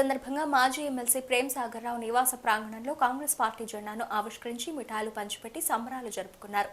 సందర్భంగా మాజీ ఎమ్మెల్సీ ప్రేమ్ సాగర్ రావు నివాస ప్రాంగణంలో కాంగ్రెస్ పార్టీ జెండాను ఆవిష్కరించి మిఠాయిలు పంచిపెట్టి సంబరాలు జరుపుకున్నారు.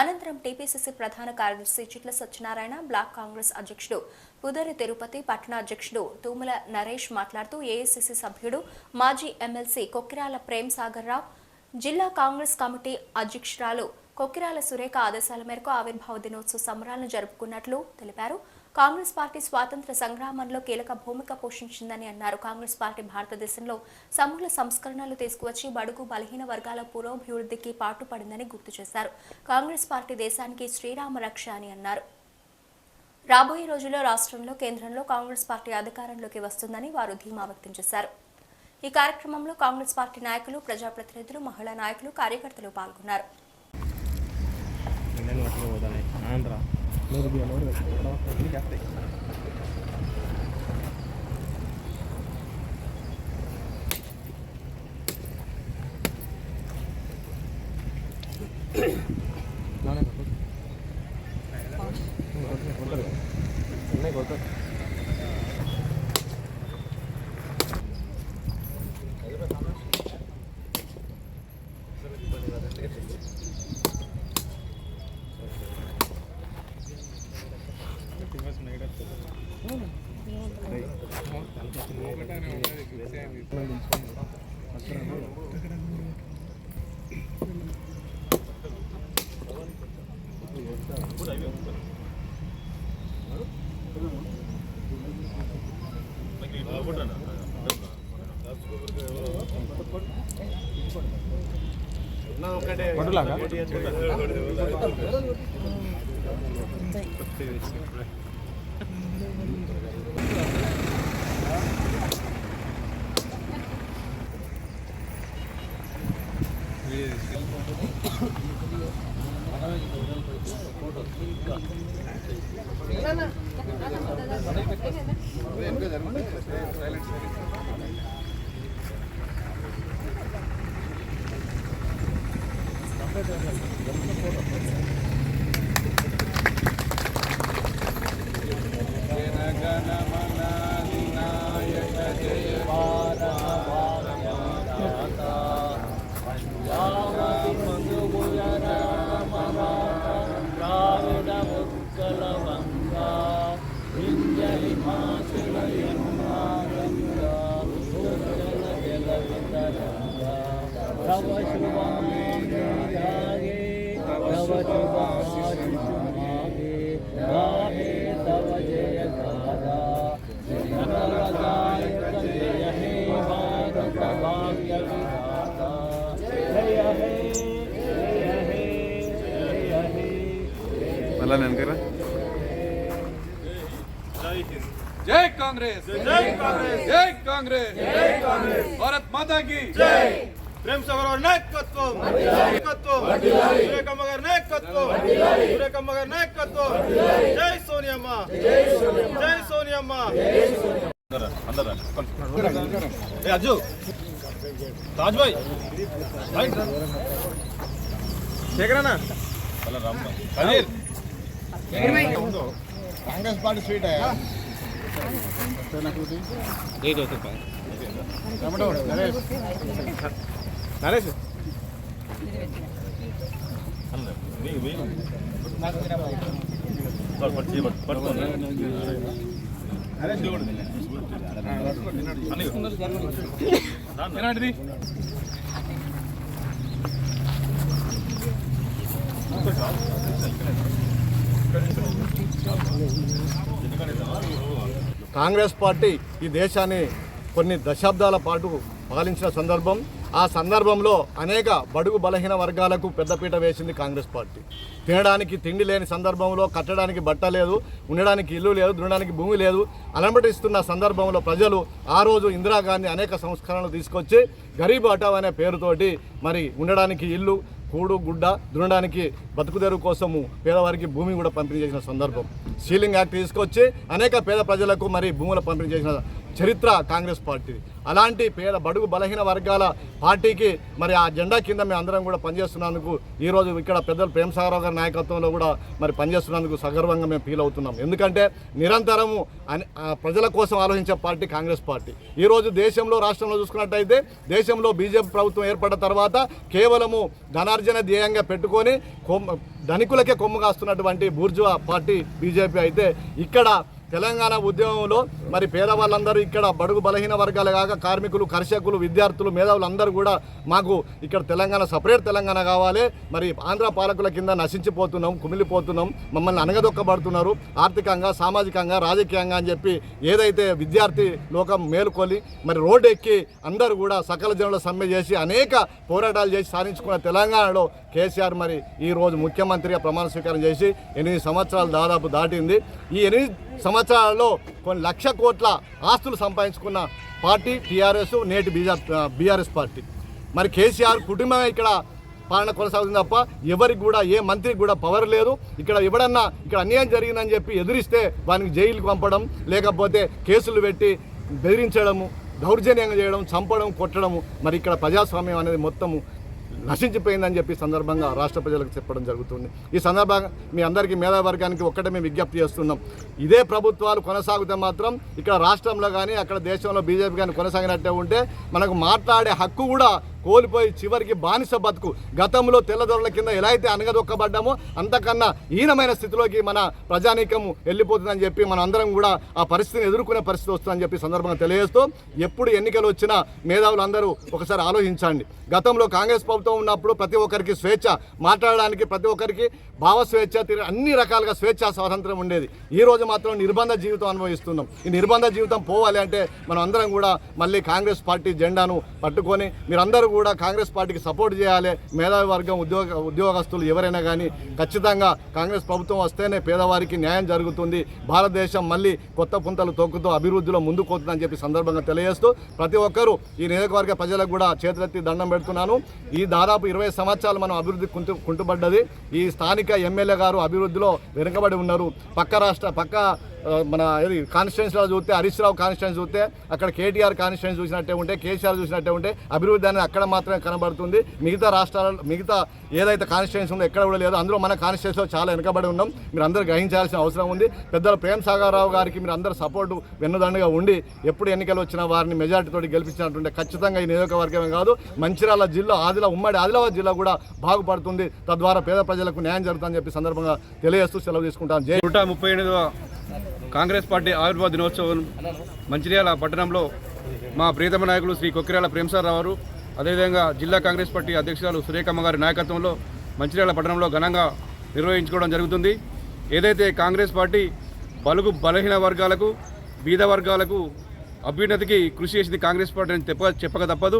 అనంతరం టీపీసీసీ ప్రధాన కార్యదర్శి చిట్ల సత్యనారాయణ బ్లాక్ కాంగ్రెస్ అధ్యక్షుడు పుదరి తిరుపతి పట్టణ అధ్యక్షుడు తూముల నరేష్ మాట్లాడుతూ ఏఐసీసీ సభ్యుడు మాజీ ఎమ్మెల్సీ కొక్కిరాల ప్రేమ్ సాగర్ రావు జిల్లా కాంగ్రెస్ కమిటీ అధ్యక్షురాలు కొక్కిరాల సురేఖ ఆదేశాల మేరకు ఆవిర్భావ దినోత్సవ సంబరాలను జరుపుకున్నట్లు తెలిపారు. కాంగ్రెస్ పార్టీ స్వాతంత్ర సంగ్రామంలో కీలక భూమిక పోషించిందని అన్నారు. కాంగ్రెస్ పార్టీ భారతదేశంలో సమూల సంస్కరణలు తీసుకువచ్చి బడుగు బలహీన వర్గాల పురోభివృద్ధికి పాటుపడిందని గుర్తు చేశారు. కాంగ్రెస్ పార్టీ దేశానికి శ్రీరామ రక్ష అని అన్నారు. రాబోయే రోజుల్లో రాష్ట్రంలో కేంద్రంలో కాంగ్రెస్ పార్టీ అధికారంలోకి వస్తుందని వారు ధీమా వ్యక్తం చేశారు. ఈ కార్యక్రమంలో కాంగ్రెస్ పార్టీ నాయకులు ప్రజాప్రతినిధులు మహిళా నాయకులు కార్యకర్తలు పాల్గొన్నారు. Nerede bir orada? Tamam, bunu yaptık. Nah, nah, nah. Nah, nah, nah. Nah, nah, nah. ಕೊಡಲಾಗ तव మళ్ళా వెనకరా జై కాంగ్రెస్ జై కాంగ్రెస్ జై కాంగ్రెస్ జై కాంగ్రెస్ భారత్ మాతా की జై ప్రేమ్ సగర్ గారి నాయకత్వం నాయకత్వం సురేఖమ్మ గారి నాయకత్వం సురేఖమ్మ గారి నాయకత్వం జై సోనియమ్మ జై సోనియమ్మ జై సోనియమ్మ ఏ అజ్జు రాజ్ భాయ్ భాయ్ శేఖరన్నా కబీర్ కాంగ్రెస్ పార్టీ స్వీట్ అయ్యా? నరేష్. నరేష్. ఏనాటిది కాంగ్రెస్ పార్టీ ఈ దేశాన్ని కొన్ని దశాబ్దాల పాటు పాలించిన సందర్భం. ఆ సందర్భంలో అనేక బడుగు బలహీన వర్గాలకు పెద్దపీట వేసింది కాంగ్రెస్ పార్టీ. తినడానికి తిండి లేని సందర్భంలో కట్టడానికి బట్ట లేదు ఉండడానికి ఇల్లు లేదు దున్నడానికి భూమి లేదు అలమటిస్తున్న సందర్భంలో ప్రజలు ఆ రోజు ఇందిరాగాంధీ అనేక సంస్కరణలు తీసుకొచ్చి గరీబ్ అటావ్ అనే పేరుతోటి మరి ఉండడానికి ఇల్లు కూడు గుడ్డ దున్నడానికి బతుకుదెరువు కోసము పేదవారికి భూమి కూడా పంపిణీ చేసిన సందర్భం. సీలింగ్ యాక్ట్ తీసుకొచ్చి అనేక పేద ప్రజలకు మరి భూముల పంపిణీ చేసిన చరిత్ర కాంగ్రెస్ పార్టీ అలాంటి పేద బడుగు బలహీన వర్గాల పార్టీకి మరి ఆ జెండా కింద మేము అందరం కూడా పనిచేస్తున్నందుకు ఈరోజు ఇక్కడ పెద్దలు ప్రేమ సాగరావు గారి నాయకత్వంలో కూడా మరి పనిచేస్తున్నందుకు సగర్వంగా మేము ఫీల్ అవుతున్నాం. ఎందుకంటే నిరంతరము ప్రజల కోసం ఆలోచించే పార్టీ కాంగ్రెస్ పార్టీ. ఈరోజు దేశంలో రాష్ట్రంలో చూసుకున్నట్టయితే దేశంలో బీజేపీ ప్రభుత్వం ఏర్పడిన తర్వాత కేవలము ధనార్జన ధ్యేయంగా పెట్టుకొని కొమ్మ ధనికులకే కొమ్ము కాస్తున్నటువంటి బూర్జువా పార్టీ బీజేపీ అయితే ఇక్కడ తెలంగాణ ఉద్యమంలో మరి పేదవాళ్ళందరూ ఇక్కడ బడుగు బలహీన వర్గాలు కాక కార్మికులు కర్షకులు విద్యార్థులు మేధావులు అందరూ కూడా మాకు ఇక్కడ తెలంగాణ సపరేట్ తెలంగాణ కావాలి. మరి ఆంధ్ర పాలకుల కింద నశించిపోతున్నాం కుమిలిపోతున్నాం మమ్మల్ని అనగదొక్కబడుతున్నారు. ఆర్థికంగా సామాజికంగా రాజకీయంగా అని చెప్పి ఏదైతే విద్యార్థి లోకం మేలుకొని మరి రోడ్డు ఎక్కి అందరూ కూడా సకల జనుల సమ్మె చేసి అనేక పోరాటాలు చేసి సాధించుకున్న తెలంగాణలో కేసీఆర్ మరి ఈరోజు ముఖ్యమంత్రిగా ప్రమాణ స్వీకారం చేసి ఎనిమిది సంవత్సరాలు దాదాపు దాటింది. ఈ ఎనిమిది సంవత్సరాలలో కొన్ని లక్ష కోట్ల ఆస్తులు సంపాదించుకున్న పార్టీ టీఆర్ఎస్ నేటి బీజేపీ బీఆర్ఎస్ పార్టీ. మరి కేసీఆర్ కుటుంబమే ఇక్కడ పాలన కొనసాగుతుంది తప్ప ఎవరికి కూడా ఏ మంత్రికి కూడా పవర్ లేదు. ఇక్కడ ఎవడన్నా ఇక్కడ అన్యాయం జరిగిందని చెప్పి ఎదిరిస్తే వానికి జైలుకు పంపడం లేకపోతే కేసులు పెట్టి బెదిరించడము దౌర్జన్యంగా చేయడం చంపడం కొట్టడము మరి ఇక్కడ ప్రజాస్వామ్యం అనేది మొత్తము నశించిపోయిందని చెప్పి సందర్భంగా రాష్ట్ర ప్రజలకు చెప్పడం జరుగుతుంది. ఈ సందర్భంగా మీ అందరికీ మేధావర్గానికి ఒక్కటే మేము విజ్ఞప్తి చేస్తున్నాం. ఇదే ప్రభుత్వాలు కొనసాగితే మాత్రం ఇక్కడ రాష్ట్రంలో కానీ అక్కడ దేశంలో బీజేపీ కానీ కొనసాగినట్టే ఉంటే మనకు మాట్లాడే హక్కు కూడా కోల్పోయి చివరికి బానిస బతుకు. గతంలో తెల్లదొరల కింద ఎలా అయితే అనగదొక్కబడ్డామో అంతకన్నా హీనమైన స్థితిలోకి మన ప్రజానీకము వెళ్ళిపోతుందని చెప్పి మనం అందరం కూడా ఆ పరిస్థితిని ఎదుర్కొనే పరిస్థితి వస్తుందని చెప్పి సందర్భంగా తెలియజేస్తూ ఎప్పుడు ఎన్నికలు వచ్చినా మేధావులు అందరూ ఒకసారి ఆలోచించండి. గతంలో కాంగ్రెస్ ప్రభుత్వం ఉన్నప్పుడు ప్రతి ఒక్కరికి స్వేచ్ఛ మాట్లాడడానికి ప్రతి ఒక్కరికి భావ స్వేచ్ఛ తిరిగి అన్ని రకాలుగా స్వేచ్ఛ స్వాతంత్రం ఉండేది. ఈ రోజు మాత్రం నిర్బంధ జీవితం అనుభవిస్తున్నాం. ఈ నిర్బంధ జీవితం పోవాలి అంటే మనం అందరం కూడా మళ్ళీ కాంగ్రెస్ పార్టీ జెండాను పట్టుకొని మీరందరూ కూడా కాంగ్రెస్ పార్టీకి సపోర్ట్ చేయాలి. మేధావి వర్గం ఉద్యోగ ఉద్యోగస్తులు ఎవరైనా కానీ ఖచ్చితంగా కాంగ్రెస్ ప్రభుత్వం వస్తేనే పేదవారికి న్యాయం జరుగుతుంది. భారతదేశం మళ్ళీ కొత్త పుంతలు తొక్కుతూ అభివృద్ధిలో ముందుకు పోతుందని చెప్పి సందర్భంగా తెలియజేస్తూ ప్రతి ఒక్కరూ ఈ నియోజకవర్గ ప్రజలకు కూడా చేతులెత్తి దండం పెడుతున్నాను. ఈ దాదాపు ఇరవై సంవత్సరాలు మనం అభివృద్ధి కుంటు కుంటుపడ్డది. ఈ స్థానిక ఎమ్మెల్యే గారు అభివృద్ధిలో వెనుకబడి ఉన్నారు. పక్క రాష్ట్ర పక్క మన ఇది కాన్స్టిట్యున్సీలో చూస్తే హరీష్ రావు కాన్స్టిట్యున్సీ చూస్తే అక్కడ కేటీఆర్ కాన్స్టిట్యున్సీ చూసినట్టే ఉంటే కేసీఆర్ చూసినట్టే ఉంటే అభివృద్ధి అనేది అక్కడ మాత్రమే కనబడుతుంది. మిగతా రాష్ట్రాలలో మిగతా ఏదైతే కాన్స్టిట్యున్సీ ఉందో ఎక్కడ కూడా లేదు. అందులో మన కాన్స్టిట్యున్సీలో చాలా వెనుకబడి ఉన్నాం. మీరు అందరూ గ్రహించాల్సిన అవసరం ఉంది. పెద్దలు ప్రేమ్ సాగర్రావు గారికి మీరు అందరూ సపోర్టు వెన్నదండగా ఉండి ఎప్పుడు ఎన్నికలు వచ్చినా వారిని మెజార్టీతో గెలిపించినట్టుంటే ఖచ్చితంగా ఈ నియోజకవర్గమే కాదు మంచిర్యాల జిల్లా ఆదిలా ఉమ్మడి ఆదిలాబాద్ జిల్లా కూడా బాగుపడుతుంది. తద్వారా పేద ప్రజలకు న్యాయం జరుగుతుందని చెప్పి సందర్భంగా తెలియజేస్తూ సెలవు తీసుకుంటాను. జై నూట ముప్పై ఎనిమిదవ కాంగ్రెస్ పార్టీ ఆవిర్భావ దినోత్సవం మంచిర్యాల పట్టణంలో మా ప్రియతమ నాయకులు శ్రీ కొక్కిరాల ప్రేమసార్ రావు అదేవిధంగా జిల్లా కాంగ్రెస్ పార్టీ అధ్యక్షురాలు సురేఖమ్మ గారి నాయకత్వంలో మంచిర్యాల పట్టణంలో ఘనంగా నిర్వహించుకోవడం జరుగుతుంది. ఏదైతే కాంగ్రెస్ పార్టీ బలుగు బలహీన వర్గాలకు బీద వర్గాలకు అభ్యున్నతికి కృషి చేసింది కాంగ్రెస్ పార్టీ అని చెప్ప చెప్పక తప్పదు.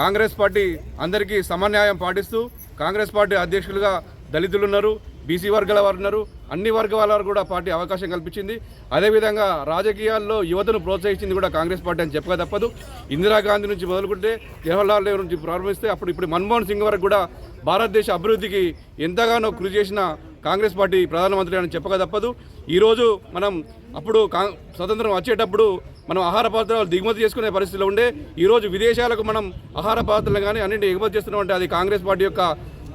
కాంగ్రెస్ పార్టీ అందరికీ సమన్యాయం పాటిస్తూ కాంగ్రెస్ పార్టీ అధ్యక్షులుగా దళితులున్నారు. బీసీ వర్గాల వారు ఉన్నారు. అన్ని వర్గాల వారు కూడా పార్టీ అవకాశం కల్పించింది. అదేవిధంగా రాజకీయాల్లో యువతను ప్రోత్సహించింది కూడా కాంగ్రెస్ పార్టీ అని చెప్పక తప్పదు. ఇందిరాగాంధీ నుంచి మొదలుకుంటే జవహర్లాల్ నెహ్రూ నుంచి ప్రారంభిస్తే అప్పుడు ఇప్పుడు మన్మోహన్ సింగ్ వరకు కూడా భారతదేశ అభివృద్ధికి ఎంతగానో కృషి చేసిన కాంగ్రెస్ పార్టీ ప్రధానమంత్రి అని చెప్పక తప్పదు. ఈరోజు మనం అప్పుడు కా స్వతంత్రం వచ్చేటప్పుడు మనం ఆహార పదార్థాలు దిగుమతి చేసుకునే పరిస్థితిలో ఉండే. ఈరోజు విదేశాలకు మనం ఆహార పదార్థాలు కానీ అన్నింటినీ ఎగుమతి చేస్తున్నాం అంటే అది కాంగ్రెస్ పార్టీ యొక్క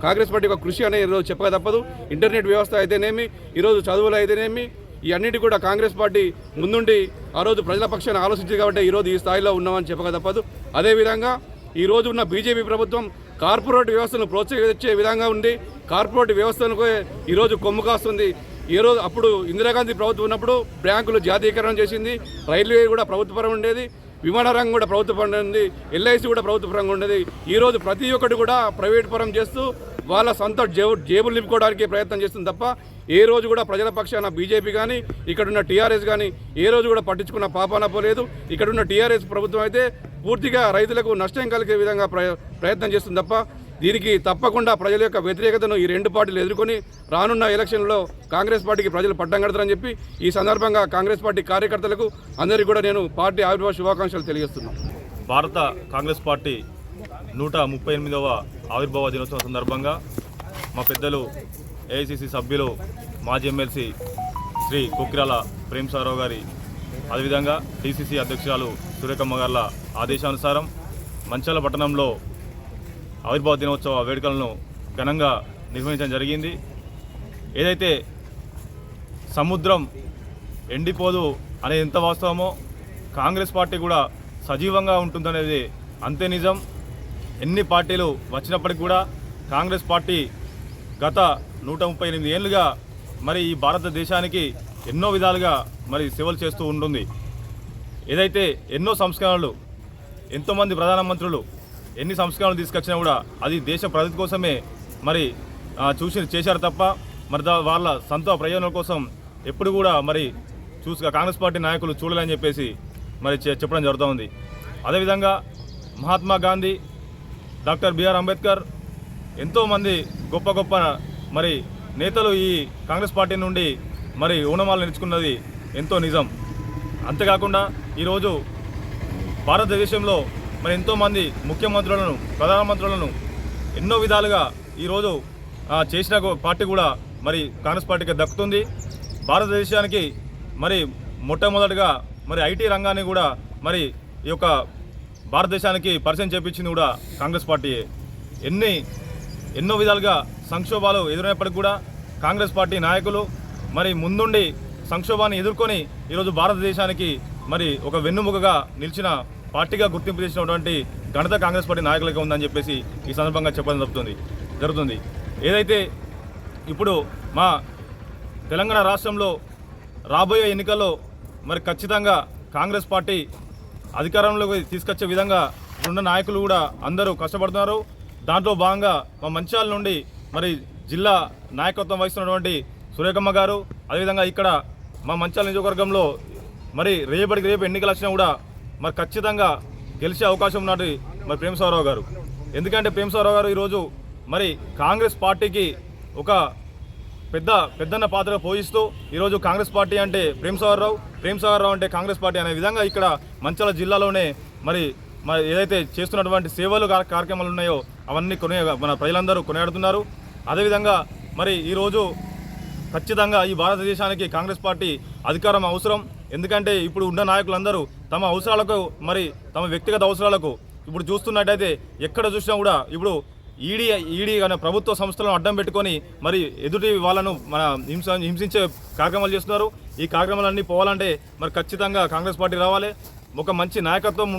కాంగ్రెస్ పార్టీ యొక్క కృషి అనేది ఈరోజు చెప్పక తప్పదు. ఇంటర్నెట్ వ్యవస్థ అయితేనేమి ఈరోజు చదువులు అయితేనేమి ఈ అన్నిటి కూడా కాంగ్రెస్ పార్టీ ముందుండి ఆ రోజు ప్రజల పక్షాన్ని ఆలోచించింది కాబట్టి ఈరోజు ఈ స్థాయిలో ఉన్నామని చెప్పక తప్పదు. అదేవిధంగా ఈరోజు ఉన్న బీజేపీ ప్రభుత్వం కార్పొరేట్ వ్యవస్థను ప్రోత్సహించే విధంగా ఉండి కార్పొరేట్ వ్యవస్థలకు ఈరోజు కొమ్ము కాస్తుంది. ఈ రోజు అప్పుడు ఇందిరాగాంధీ ప్రభుత్వం ఉన్నప్పుడు బ్యాంకులు జాతీయకరణ చేసింది. రైల్వే కూడా ప్రభుత్వపరం ఉండేది. విమాన రంగం కూడా ప్రభుత్వ పరం ఉంది ఎల్ఐసి కూడా ప్రభుత్వ పరంగా ఉండేది. ఈరోజు ప్రతి ఒక్కటి కూడా ప్రైవేట్ పరం చేస్తూ వాళ్ళ సొంత జేబు జేబులు నింపుకోవడానికి ప్రయత్నం చేస్తుంది తప్ప ఏ రోజు కూడా ప్రజల పక్షాన బీజేపీ కానీ ఇక్కడున్న టీఆర్ఎస్ కానీ ఏ రోజు కూడా పట్టించుకున్న పాపాన పోలేదు. ఇక్కడున్న టీఆర్ఎస్ ప్రభుత్వం అయితే పూర్తిగా రైతులకు నష్టం కలిగే విధంగా ప్రయత్నం చేస్తుంది తప్ప దీనికి తప్పకుండా ప్రజల యొక్క వ్యతిరేకతను ఈ రెండు పార్టీలు ఎదుర్కొని రానున్న ఎలక్షన్లో కాంగ్రెస్ పార్టీకి ప్రజలు పట్టం కడతారని చెప్పి ఈ సందర్భంగా కాంగ్రెస్ పార్టీ కార్యకర్తలకు అందరికీ కూడా నేను పార్టీ ఆవిర్భావ శుభాకాంక్షలు తెలియజేస్తున్నాను. భారత కాంగ్రెస్ పార్టీ నూట ముప్పై ఎనిమిదవ ఆవిర్భావ దినోత్సవం సందర్భంగా మా పెద్దలు ఏఐసిసి సభ్యులు మాజీ ఎమ్మెల్సీ శ్రీ కుక్రాల ప్రేమ్ సారావు గారి అదేవిధంగా డీసీసీ అధ్యక్షురాలు సూర్యకమ్మ గార్ల ఆదేశానుసారం మంచాల పట్టణంలో ఆవిర్భావ దినోత్సవ వేడుకలను ఘనంగా నిర్వహించడం జరిగింది. ఏదైతే సముద్రం ఎండిపోదు అనేది ఎంత వాస్తవమో కాంగ్రెస్ పార్టీ కూడా సజీవంగా ఉంటుందనేది అంతే నిజం. ఎన్ని పార్టీలు వచ్చినప్పటికి కూడా కాంగ్రెస్ పార్టీ గత నూట ముప్పై ఎనిమిది ఏళ్ళుగా మరి ఈ భారతదేశానికి ఎన్నో విధాలుగా మరి సేవలు చేస్తూ ఉంటుంది. ఏదైతే ఎన్నో సంస్కరణలు ఎంతోమంది ప్రధానమంత్రులు ఎన్ని సంస్కరణలు తీసుకొచ్చినా కూడా అది దేశ ప్రగతి కోసమే మరి చూసి చేశారు తప్ప మరి వాళ్ళ సొంత ప్రయోజనాల కోసం ఎప్పుడు కూడా మరి చూసి కాంగ్రెస్ పార్టీ నాయకులు చూడాలని చెప్పేసి మరి చెప్పడం జరుగుతూ ఉంది. అదేవిధంగా మహాత్మా గాంధీ డాక్టర్ బిఆర్ అంబేద్కర్ ఎంతోమంది గొప్ప గొప్ప మరి నేతలు ఈ కాంగ్రెస్ పార్టీ నుండి మరి ఓనమాలు నేర్చుకున్నది ఎంతో నిజం. అంతేకాకుండా ఈరోజు భారతదేశంలో మరి ఎంతోమంది ముఖ్యమంత్రులను ప్రధానమంత్రులను ఎన్నో విధాలుగా ఈరోజు చేసిన పార్టీ కూడా మరి కాంగ్రెస్ పార్టీకి దక్కుతుంది. భారతదేశానికి మరి మొట్టమొదటిగా మరి ఐటీ రంగాన్ని కూడా మరి ఈ యొక్క భారతదేశానికి పరిచయం చేపించింది కూడా కాంగ్రెస్ పార్టీయే ఎన్ని ఎన్నో విధాలుగా సంక్షోభాలు ఎదురైనప్పటికీ కూడా కాంగ్రెస్ పార్టీ నాయకులు మరి ముందుండి సంక్షోభాన్ని ఎదుర్కొని ఈరోజు భారతదేశానికి మరి ఒక వెన్నుముకగా నిలిచిన పార్టీగా గుర్తింపు చేసినటువంటి ఘనత కాంగ్రెస్ పార్టీ నాయకులకి ఉందని చెప్పేసి ఈ సందర్భంగా చెప్పడం జరుగుతుంది. జరుగుతుంది. ఏదైతే ఇప్పుడు మా తెలంగాణ రాష్ట్రంలో రాబోయే ఎన్నికల్లో మరి ఖచ్చితంగా కాంగ్రెస్ పార్టీ అధికారంలోకి తీసుకొచ్చే విధంగా ఉన్న నాయకులు కూడా అందరూ కష్టపడుతున్నారు. దాంట్లో భాగంగా మా మంచాల నుండి మరి జిల్లా నాయకత్వం వహిస్తున్నటువంటి సురేఖమ్మ గారు అదేవిధంగా ఇక్కడ మా మంచాల నియోజకవర్గంలో మరి రేపటికి రేపు ఎన్నికలు వచ్చినా కూడా మరి ఖచ్చితంగా గెలిచే అవకాశం ఉన్నది మరి ప్రేమసారావు గారు. ఎందుకంటే ప్రేమసారావు గారు ఈరోజు మరి కాంగ్రెస్ పార్టీకి ఒక పెద్ద పెద్దన్న పాత్ర పోషిస్తూ ఈరోజు కాంగ్రెస్ పార్టీ అంటే ప్రేమసాగర్రావు ప్రేమసాగర్రావు అంటే కాంగ్రెస్ పార్టీ అనే విధంగా ఇక్కడ మంచాల జిల్లాలోనే మరి మరి ఏదైతే చేస్తున్నటువంటి సేవలు కార్యక్రమాలు ఉన్నాయో అవన్నీ కొనే మన ప్రజలందరూ కొనియాడుతున్నారు. అదేవిధంగా మరి ఈరోజు ఖచ్చితంగా ఈ భారతదేశానికి కాంగ్రెస్ పార్టీ అధికారం అవసరం. ఎందుకంటే ఇప్పుడు ఉన్న నాయకులందరూ తమ అవసరాలకు మరి తమ వ్యక్తిగత అవసరాలకు ఇప్పుడు చూస్తున్నట్టయితే ఎక్కడ చూసినా కూడా ఇప్పుడు ఈడీ ఈడీ అనే ప్రభుత్వ సంస్థలను అడ్డం పెట్టుకొని మరి ఎదుటి వాళ్ళను మన హింస హింసించే కార్యక్రమాలు చేస్తున్నారు. ఈ కార్యక్రమాలన్నీ పోవాలంటే మరి ఖచ్చితంగా కాంగ్రెస్ పార్టీ రావాలి. ఒక మంచి నాయకత్వం